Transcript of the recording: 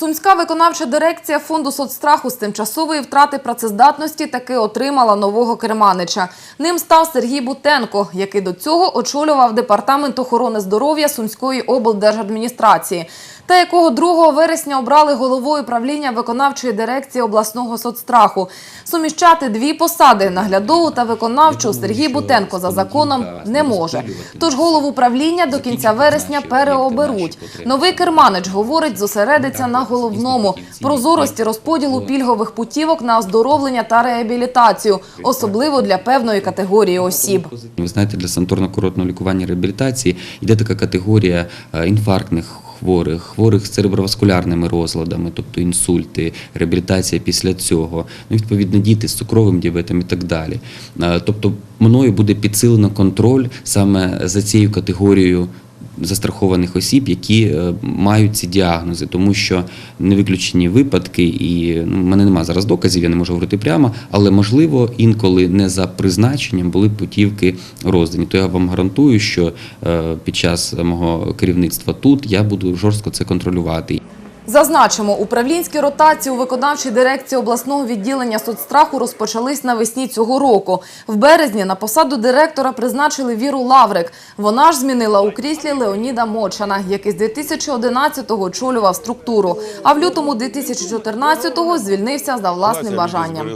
Сумська виконавча дирекція фонду соцстраху з тимчасової втрати працездатності таки отримала нового керманича. Ним став Сергій Бутенко, який до цього очолював департамент охорони здоров'я Сумської облдержадміністрації, та якого 2 вересня обрали головою правління виконавчої дирекції обласного соцстраху. Суміщати дві посади наглядову та виконавчу Сергій Бутенко за законом не може. Тож голову правління до кінця вересня переоберуть. Новий керманич говорить, зосередиться на головному прозорості розподілу пільгових путівок на оздоровлення та реабілітацію, особливо для певної категорії осіб. Ви знаєте, для санаторно-курортного лікування і реабілітації йде така категорія е, інфарктних хворих, хворих з цереброваскулярними розладами, тобто інсульти, реабілітація після цього, ну, відповідно, діти з цукровим діабетом і так далі. Е, Тобто мною буде підсилено контроль саме за цією категорією застрахованих осіб, які е, мають ці діагнози, тому що не виключені випадки, і ну, в мене немає зараз доказів, я не можу говорити прямо, але можливо інколи не за призначенням були путівки роздані. То я вам гарантую, що е, під час мого керівництва тут я буду жорстко це контролювати. Зазначимо, управлінські ротації у виконавчій дирекції обласного відділення соцстраху розпочались навесні цього року. В березні на посаду директора призначили Віру Лаврик. Вона ж змінила у кріслі Леоніда Мочана, який з 2011-го очолював структуру. А в лютому 2014-го звільнився за власним бажанням.